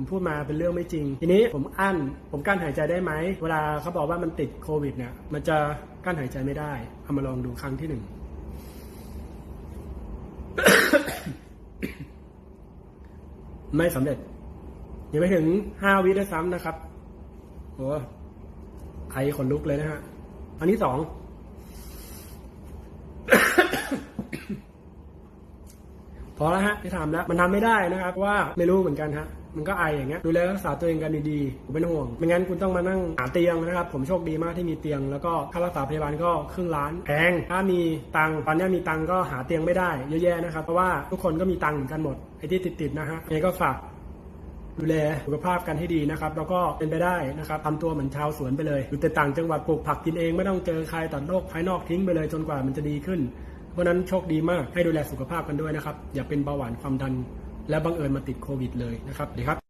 ผมพูดมาเป็นเรื่องไม่จริง ทีนี้ผมอั้น ผมกั้นหายใจได้ไหม เวลาเขาบอกว่ามันติดโควิดเนี่ย มันจะกั้นหายใจไม่ได้ เอามาลองดูครั้งที่หนึ่งไม่สำเร็จ ยังไม่ถึงห้าวิด้วยซ้ำนะครับโอ้ไอขนลุกเลยนะฮะ อันที่สอง พอแล้วฮะที่ทำแล้วมันทำไม่ได้นะครับว่าไม่รู้เหมือนกันฮะมันก็ไออย่างเงี้ยดูแลรักษาตัวเองกันดีๆผมเป็นห่วงไม่งั้นคุณต้องมานั่งหาเตียงนะครับ ผมโชคดีมากที่มีเตียง แล้วก็ค่ารักษาพยาบาลก็ครึ่งล้านแพงถ้ามีตังตอนนี้มีตังก็หาเตียงไม่ได้เยอะแยะนะครับเพราะว่าทุกคนก็มีตังเหมือนกันหมดไอ้ที่ติดๆนะฮะยังก็ฝากดูแลสุขภาพกันให้ดีนะครับ แล้วก็เป็นไปได้นะครับทำตัวเหมือนชาวสวนไปเลยอยู่แต่ต่างจังหวัดปลูกผักกินเองไม่ต้องเจอใครตัดโรคภายนอกทิ้งไปเลยจนกว่ามันจะดีขึ้น ราะฉะนั้นโชคดีมากให้ดูแลสุขภาพกันด้วยนะครับ อย่าเป็นเบาหวานความดัน และบังเอิญมาติดโควิดเลยนะครับดีครับ